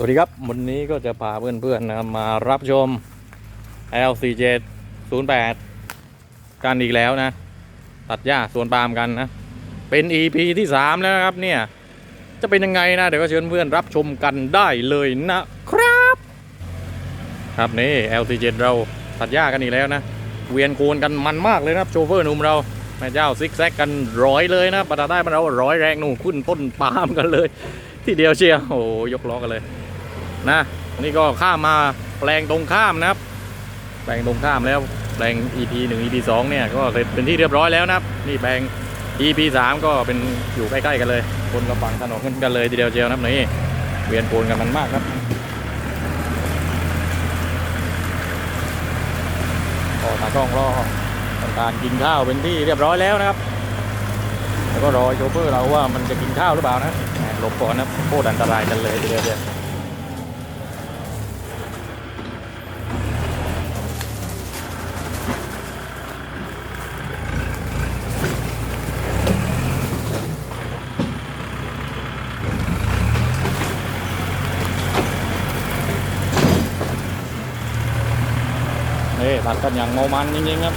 สวัสดีครับ วันนี้ก็จะพาเพื่อนๆนะมารับชม LCJ 08 กันอีกแล้วนะ ตัดหญ้าสวนปาล์มกันนะ เป็น EP ที่ 3 แล้วนะครับเนี่ย จะเป็นยังไงนะ เดี๋ยวก็เชิญเพื่อนรับชมกันได้เลยนะครับ ครับนี่ LCJ เราตัดหญ้ากันอีกแล้วนะ เวียนโคนกันมันมากเลยนะครับ โชเฟอร์หนุ่มเราแม่เจ้าซิกแซกกันร้อยเลยนะปตาได้มันเราร้อยแรงหนูขึ้นต้นปาล์มกันเลยทีเดียวเชียวโอ้ยกล้อกันเลย นะนี่ก็ข้ามมาแปลงตรงข้ามนะครับ แปลงตรงข้ามแล้วแปลง EP 1 EP 2เนี่ยก็เสร็จเป็นที่เรียบร้อยแล้วนะครับ นี่แปลง EP 3ก็เป็นอยู่ใกล้ๆกันเลยคนกับฝั่งถนนกันเลยทีเดียวเชียวนะครับนี่เวียนโกนกันมันมากครับก็ตากล้องรอทำการกินข้าวเป็นที่เรียบร้อยแล้วนะครับ แล้วก็รอโชเฟอร์เราว่ามันจะกินข้าวหรือเปล่านะหลบก่อนนะโคตรอันตรายกันเลยทีเดียวเชียว กันอย่างเมามันจริงๆครับ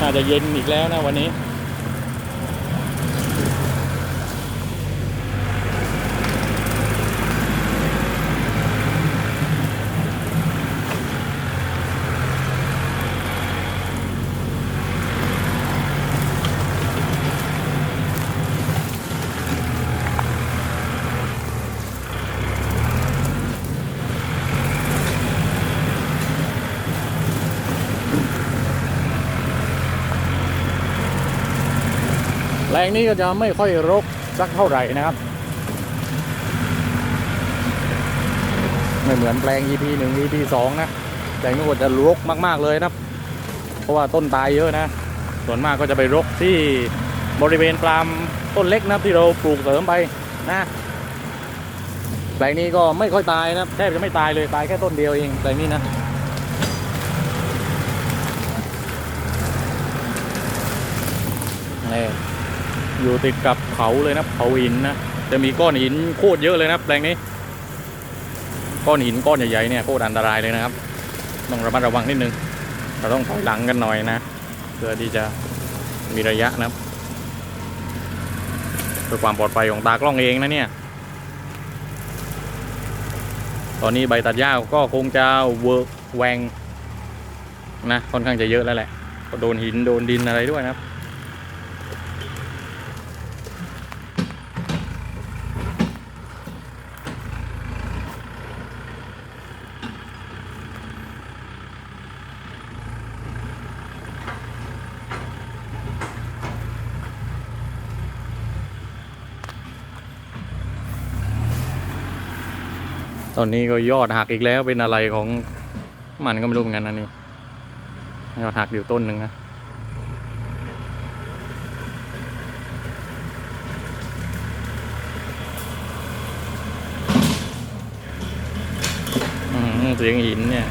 น่าจะเย็นอีกแล้วนะวันนี้ แรงนี้ก็จะไม่ค่อยรกสักเท่าไหร่นะครับ ไม่เหมือนแปลง EP 1 EP 2 นะแปลงนี้ก็จะรกมาก ๆ เลยนะครับ เพราะว่าต้นตายเยอะนะ ส่วนมากก็จะไปรกที่บริเวณปลามต้นเล็กนะครับที่เราปลูกเสริมไปนะแปลงนี้ก็ไม่ค่อยตายนะแทบจะไม่ตายเลยตายแค่ต้นเดียวเองแปลงนี้นะนี่ อยู่ติดกับเขาเลยนะเขาหินนะจะมีก้อนหินโคตรเยอะเลยนะแปลงนี้ ก้อนหินก้อนใหญ่ๆเนี่ยโคตรอันตรายเลยนะครับ ต้องระมัดระวังนิดนึงเราต้องถอยหลังกันหน่อยนะ เพื่อที่จะมีระยะนะครับเพื่อความปลอดภัยของตากล้องเองนะเนี่ย ตอนนี้ใบตัดหญ้าก็คงจะเวิร์กแวงนะค่อนข้างจะเยอะแล้วแหละก็โดนหินโดนดินอะไรด้วยนะครับ ตอนนี้ก็ยอดหักอีกแล้วเป็นอะไรของมันก็ไม่รู้เหมือนกันนะนี่ยอดหักอยู่ต้นหนึ่งนะเสียงหินเนี่ย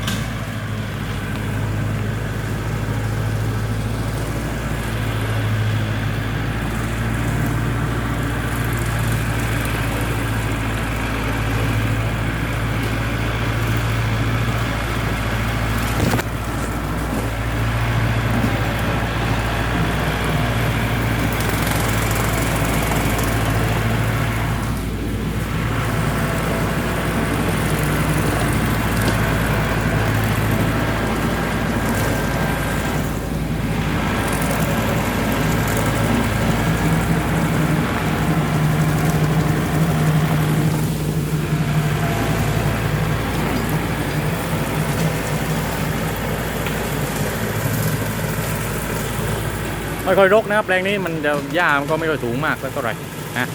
ไม่ค่อยรกนะครับแปลงนี้มันจะหญ้ามันก็ไม่ค่อยสูงมากสักเท่าไหร่นะ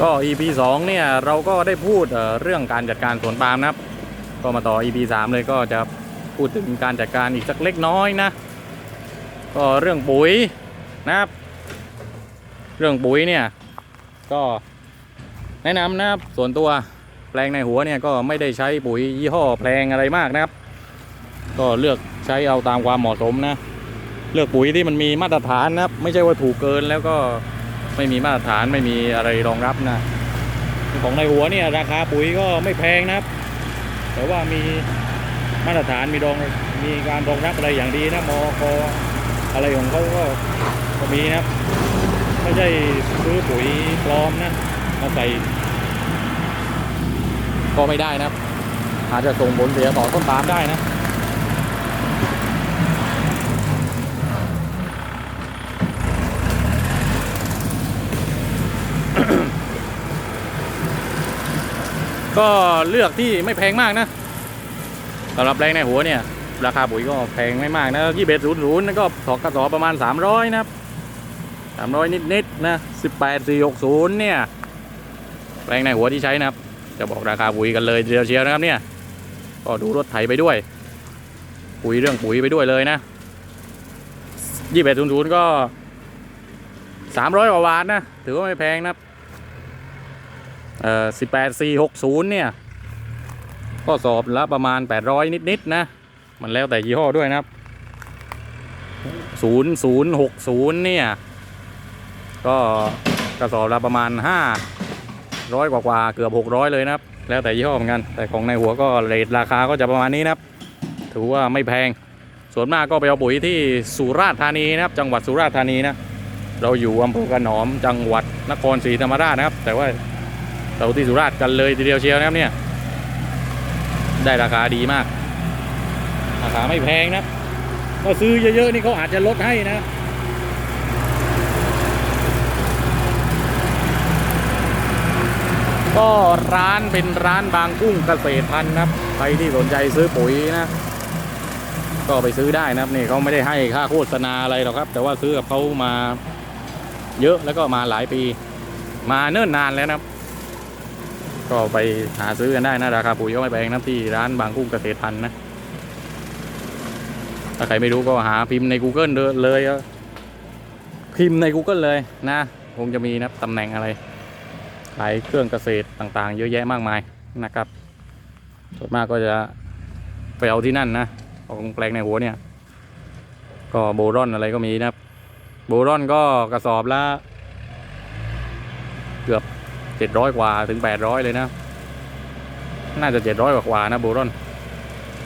ก็ EP 2เนี่ยเราก็ได้พูดเอ่อเรื่องการจัดการสวนปาล์มนะครับ ก็มาต่อ EP 3เลยก็จะพูดถึงการจัดการอีกสักเล็กน้อยนะ ก็เรื่องปุ๋ยนะครับ เรื่องปุ๋ยเนี่ยก็แนะนำนะครับส่วนตัวแปลงในหัวเนี่ยก็ไม่ได้ใช้ปุ๋ยยี่ห้อแปลงอะไรมากนะครับ ก็เลือกใช้เอาตามความเหมาะสมนะ เลือกปุ๋ยที่มันมีมาตรฐานนะครับ ไม่ใช่ว่าถูกเกินแล้วก็ไม่มีมาตรฐานไม่มีอะไรรองรับนะของในหัวเนี่ยราคาปุ๋ยก็ไม่แพงนะครับ แต่ว่ามีมาตรฐานมีรองมีการรองรับอะไรอย่างดีนะมอกอะไรของเขาก็ก็มีนะครับ ไม่ใช่ซื้อปุ๋ยปลอมนะมาใส่ก็ไม่ได้นะครับอาจจะส่งผลเสียต่อต้นปาล์มได้นะ ก็เลือกที่ไม่แพงมากนะสำหรับแรงในหัวเนี่ย ราคาปุ๋ยก็แพงไม่มากนะยี่เบศูนย์ศูนย์นั่นก็สองกระสอบประมาณ300นะครับ300นิดๆนะ18 460เนี่ยแรงในหัวที่ใช้นะครับ จะบอกราคาปุ๋ยกันเลยเดียวเชียวนะครับเนี่ย ก็ดูรถไถไปด้วย ปุ๋ยเรื่องปุ๋ยไปด้วยเลยนะยี่สิบศูนย์ศูนย์ก็สามร้อยกว่าบาทนะ ถือว่าไม่แพงนะครับ เอ่อสิบแปดสี่หกศูนย์เนี่ยก็สอบละประมาณแปดร้อยนิดๆนะ มันแล้วแต่ยี่ห้อด้วยนะครับศูนย์ศูนย์หกศูนย์เนี่ย ก็กระสอบละประมาณห้าร้อยกว่าๆเกือบ600เลยนะครับ แล้วแต่ยี่ห้อเหมือนกัน แต่ของในหัวก็เรทราคาก็จะประมาณนี้นะครับ ถือว่าไม่แพง ส่วนมากก็ไปเอาปุ๋ยที่สุราษฎร์ธานีนะครับ จังหวัดสุราษฎร์ธานีนะ เราอยู่อำเภอกระหนอมจังหวัดนครศรีธรรมราชนะครับ แต่ว่า เราที่สุราษฎร์กันเลยทีเดียวเชียวนะครับเนี่ยได้ราคาดีมาก ราคาไม่แพงนะก็ซื้อเยอะๆนี่เขาอาจจะลดให้นะก็ร้านเป็นร้านบางกุ้งเกษตรพันธุ์นะครับใครที่สนใจซื้อปุ๋ยนะ ก็ไปซื้อได้นะครับนี่เขาไม่ได้ให้ค่าโฆษณาอะไรหรอกครับ แต่ว่าซื้อกับเขามาเยอะแล้วก็มาหลายปี มาเนิ่นนานแล้วนะครับ ก็ไปหาซื้อกันได้นะราคาปุ๋ยก็ไม่แพงนะที่ร้านบางกุ้งเกษตรพันธุ์นะ ถ้าใครไม่รู้ก็หาพิมพ์ใน Google เลยพิมพ์ใน Google เลยนะคงจะมีนะตำแหน่งอะไรขายเครื่องเกษตรต่างๆ เยอะแยะมากมายนะครับส่วนมากก็จะไปเอาที่นั่นนะของแปลงในหัวเนี่ย ก็โบรอนอะไรก็มีนะโบรอนก็กระสอบละเกือบ เจ็ดร้อยกว่าถึงแปดร้อยเลยนะ น่าจะเจ็ดร้อยกว่านะโบรอน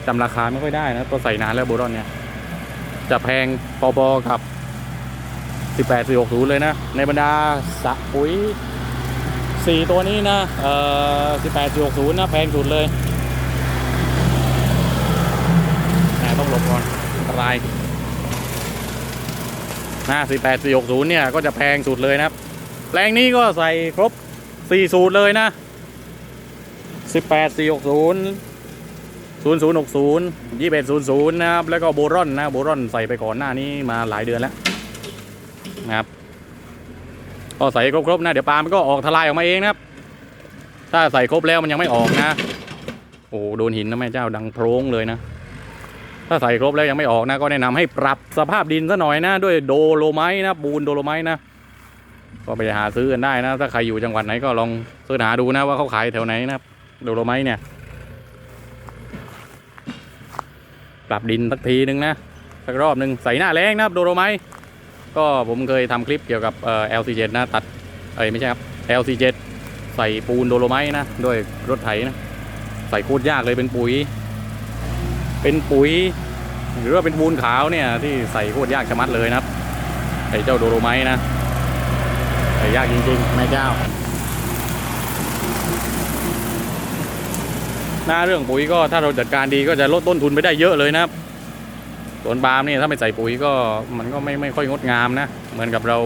จำราคาไม่ค่อยได้นะ ตัวใส่นานแล้วโบรอนเนี่ย จะแพงพอๆกับสิบแปดสี่หกศูนย์เลยนะ ในบรรดาสะปุ๋ยสี่ตัวนี้นะ เอ่อสิบแปดสี่หกศูนย์นะ แพงสุดเลยต้องหลบก่อนอันตรายนะสิบแปดสี่หกศูนย์เนี่ย ก็จะแพงสุดเลยนะครับแรงนี้ก็ใส่ครบ สี่สูตรเลยนะสิบแปดสี่หกศูนย์ศูนย์ศูนย์หกศูนย์ยี่สิบศูนย์ศูนย์นะครับ แล้วก็โบรอนนะโบรอนใส่ไปก่อนหน้านี้มาหลายเดือนแล้วนะครับก็ใส่ครบๆนะเดี๋ยวปลามันก็ออกทลายออกมาเองนะครับ ถ้าใส่ครบแล้วมันยังไม่ออกนะ โอ้โดนหินนะแม่เจ้าดังโพรงเลยนะ ถ้าใส่ครบแล้วยังไม่ออกนะ ก็แนะนำให้ปรับสภาพดินซะหน่อยนะ ด้วยโดโลไมต์นะปูนโดโลไมต์นะ ก็ไปหาซื้อกันได้นะ ถ้าใครอยู่จังหวัดไหนก็ลองเสิร์ชหาดูนะว่าเขาขายแถวไหนนะครับโดโลไมต์เนี่ย ปรับดินสักทีนึงนะสักรอบหนึ่งใส่หน้าแรงนะครับโดโลไมต์ก็ผมเคยทำคลิปเกี่ยวกับเอ่อ LC7 นะตัดเอ้ยไม่ใช่ครับ LC7 ใส่ปูนโดโลไมต์นะด้วยรถไถนะ ใส่โคตรยากเลยเป็นปุ๋ย เป็นปุ๋ย หรือว่าเป็นปูนขาวเนี่ยที่ใส่โคตรยากชะมัดเลยนะครับไอ้เจ้าโดโลไมต์นะ ใส่ยากจริงๆแม่เจ้า หน้าเรื่องปุ๋ยก็ถ้าเราจัดการดีก็จะลดต้นทุนไปได้เยอะเลยนะครับสวนปาล์มนี่ถ้าไม่ใส่ปุ๋ยก็มันก็ไม่ไม่ค่อยงดงามนะ เหมือนกับเรา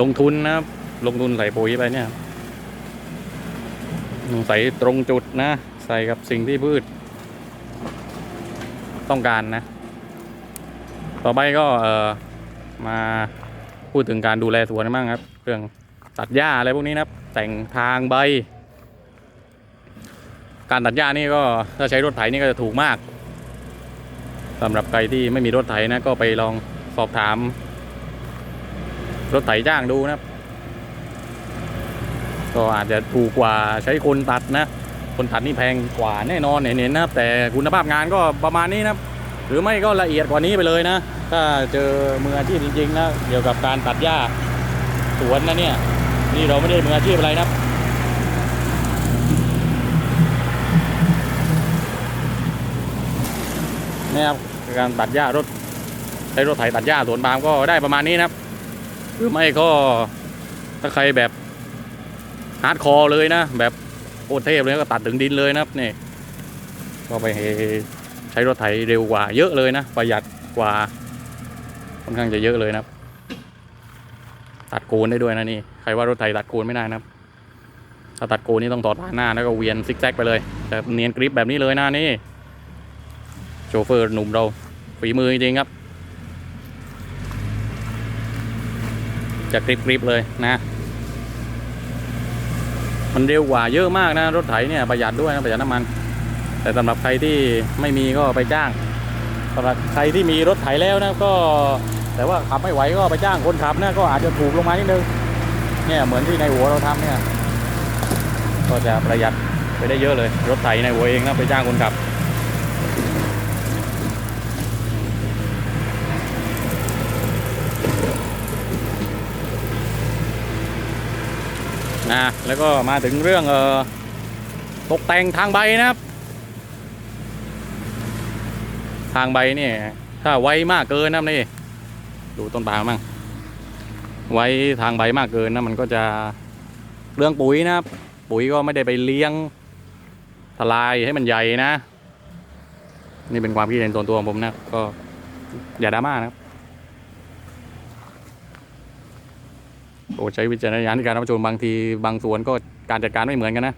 ลงทุนนะครับ ลงทุนใส่ปุ๋ยไปเนี่ยใส่ตรงจุดนะ ใส่กับสิ่งที่พืช ต้องการนะ ต่อไปก็เออมาพูดถึงการดูแลสวนกันบ้างครับ เรื่องตัดหญ้าอะไรพวกนี้นะครับแต่งทางใบ การตัดหญ้านี่ก็ถ้าใช้รถไถนี่ก็จะถูกมากสำหรับใครที่ไม่มีรถไถนะก็ไปลองสอบถาม รถไถจ้างดูนะครับ ก็อาจจะถูกกว่าใช้คนตัดนะ คนตัดนี่แพงกว่าแน่นอนเห็นๆนะครับ แต่คุณภาพงานก็ประมาณนี้นะครับ หรือไม่ก็ละเอียดกว่านี้ไปเลยนะ ถ้าเจอมืออาชีพจริงๆนะเกี่ยวกับการตัดหญ้า สวนนะเนี่ย นี่เราไม่ได้มืออาชีพอะไรนะนี่ครับการตัดหญ้ารถใช้รถไถตัดหญ้าสวนปาล์มก็ได้ประมาณนี้นะครับหรือไม่ก็ถ้าใครแบบฮาร์ดคอร์เลยนะ แบบโคตรเทพเลยก็ตัดถึงดินเลยนะครับนี่ก็ไปใช้รถไถเร็วกว่าเยอะเลยนะ ประหยัดกว่าค่อนข้างจะเยอะเลยนะครับ ตัดโกนได้ด้วยนะนี่ใครว่ารถไถตัดโกนไม่ได้นะครับ ถ้าตัดโกนนี่ต้องต่อผ่านหน้าแล้วก็เวียนซิกแซกไปเลยแต่เนียนกริปแบบนี้เลยนะนี่โชเฟอร์หนุ่มเราฝีมือจริงครับจะกริบกริบๆเลยนะ มันเร็วกว่าเยอะมากนะ รถไถเนี่ยประหยัดด้วยนะประหยัดน้ำมัน แต่สำหรับใครที่ไม่มีก็ไปจ้างสำหรับใครที่มีรถไถแล้วนะก็ แต่ว่าขับไม่ไหวก็ไปจ้างคนขับนะก็อาจจะถูกลงมานิดนึงเนี่ยเหมือนที่ในหัวเราทำเนี่ย ก็จะประหยัดไปได้เยอะเลย รถไถในหัวเองนะไปจ้างคนขับนะแล้วก็มาถึงเรื่องเออตกแต่งทางใบนะครับ ทางใบเนี่ยถ้าไวมากเกินนะนี่ ต้นปาล์มมั่งไว้ทางใบมากเกินนะมันก็จะเรื่องปุ๋ยนะครับปุ๋ยก็ไม่ได้ไปเลี้ยงทลายให้มันใหญ่นะ นี่เป็นความคิดเห็นส่วนตัวของผมนะก็อย่าดราม่านะครับโปรดใช้วิจารณญาณในการรับชมบางทีบางส่วนก็การจัดการไม่เหมือนกันนะ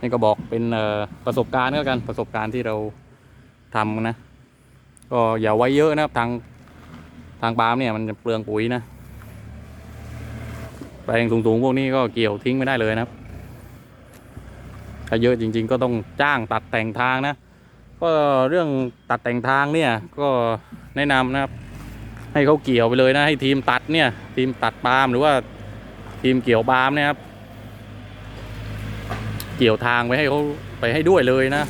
นี่ก็บอกเป็นประสบการณ์ก็กันประสบการณ์ที่เราทำนะ ก็อย่าไว้เยอะนะครับทาง ทางปาล์มเนี่ยมันจะเปลืองปุ๋ยนะแปลงสูงๆพวกนี้ก็เกี่ยวทิ้งไม่ได้เลยนะครับถ้าเยอะจริง ๆ ก็ต้องจ้างตัดแต่งทางนะ ก็เรื่องตัดแต่งทางเนี่ยก็แนะนำนะครับ ให้เขาเกี่ยวไปเลยนะให้ทีมตัดเนี่ย ทีมตัดปาล์มหรือว่าทีมเกี่ยวปาล์มนะครับ เกี่ยวทางไปให้เขาไปให้ด้วยเลยนะ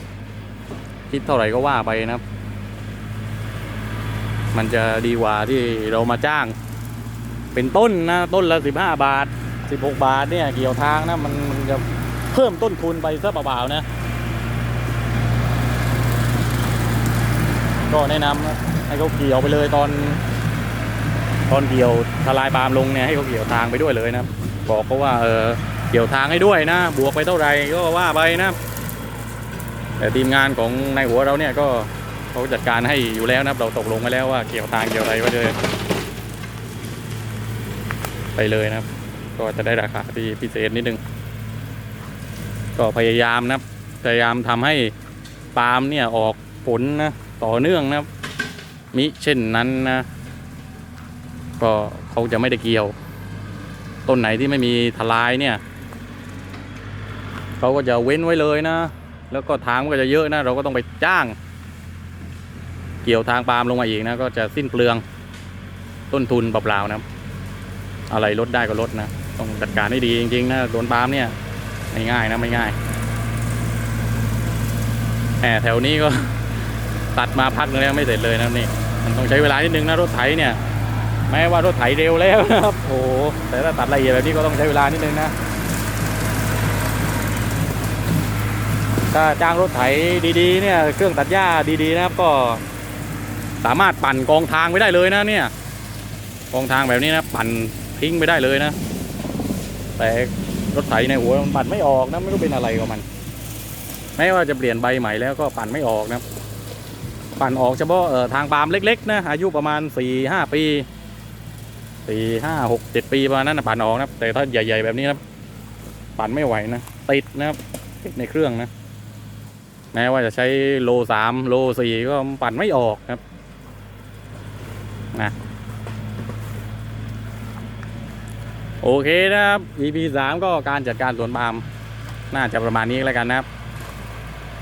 คิดเท่าไหร่ก็ว่าไปนะครับ มันจะดีกว่าที่เรามาจ้าง เป็นต้นนะต้นละสิบห้าบาทสิบหกบาทเนี่ยเกี่ยวทางนะมันมันจะเพิ่มต้นทุนไปซะเปล่าๆนะ ก็แนะนำนะให้เขาเกี่ยวไปเลยตอน ตอนเกี่ยวทลายปามลงเนี่ยให้เขาเกี่ยวทางไปด้วยเลยนะบอกเขาว่าเออเกี่ยวทางให้ด้วยนะ บวกไปเท่าไหร่ก็ว่าไปนะแต่ทีมงานของนายหัวเราเนี่ยก็ เขาจัดการให้อยู่แล้วนะครับ เราตกลงไว้แล้วว่าเกี่ยวทางเกี่ยวอะไรไว้เลยไปเลยนะครับ ก็จะได้ราคาที่พิเศษนิดนึง ก็พยายามนะครับ พยายามทำให้ปาล์มเนี่ยออกผลนะต่อเนื่องนะครับ มิเช่นนั้นนะก็เขาจะไม่ได้เกี่ยว ต้นไหนที่ไม่มีทลายเนี่ยเขาก็จะเว้นไว้เลยนะ แล้วก็ทางมันก็จะเยอะนะ เราก็ต้องไปจ้าง เกี่ยวทางปาล์มลงมาอีกนะก็จะสิ้นเปลืองต้นทุนเปล่าๆนะอะไรลดได้ก็ลดนะ ต้องจัดการให้ดีจริงๆนะโดนปาล์มเนี่ยไม่ง่ายนะไม่ง่ายแหมแถวนี้ก็ตัดมาพักนึงแล้วไม่เสร็จเลยนะนี่มันต้องใช้เวลานิดนึงนะรถไถเนี่ยแม้ว่ารถไถเร็วแล้วนะครับโอ้แต่ถ้าตัดละเอียดแบบนี้ก็ต้องใช้เวลานิดนึงนะถ้าจ้างรถไถดีๆเนี่ยเครื่องตัดหญ้าดีๆนะครับก็ สามารถปั่นกองทางไปได้เลยนะเนี่ยกองทางแบบนี้นะปั่นทิ้งไปได้เลยนะ แต่รถไถในหัวมันปั่นไม่ออกนะไม่รู้เป็นอะไรกับมัน แม้ว่าจะเปลี่ยนใบใหม่แล้วก็ปั่นไม่ออกนะปั่นออกเฉพาะทางปาล์มเล็กๆนะอายุประมาณสี่ห้าปีสี่ห้าหกเจ็ดปีประมาณนั้นนะปั่นออกนะแต่ถ้าใหญ่ ๆ แบบนี้นะปั่นไม่ไหวนะติดนะครับติดในเครื่องนะแม้ว่าจะใช้โลสามโลสี่ก็ปั่นไม่ออกครับ นะโอเคนะครับ EP สามก็การจัดการสวนปาล์มน่าจะประมาณนี้แล้วกันนะครับ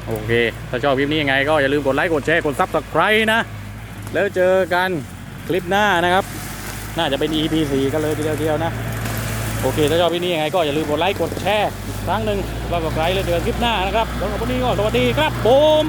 โอเค ถ้าชอบคลิปนี้ยังไงก็อย่าลืมกดไลค์กดแชร์กดซับสไครต์นะ แล้วเจอกันคลิปหน้านะครับ น่าจะเป็น EP 4กันเลยทีเดียวนะ โอเค ถ้าชอบคลิปนี้ยังไงก็อย่าลืมกดไลค์กดแชร์ครั้งหนึ่งแล้วก็ไลค์แล้วเจอคลิปหน้านะครับสำหรับวันนี้ก็สวัสดีครับผม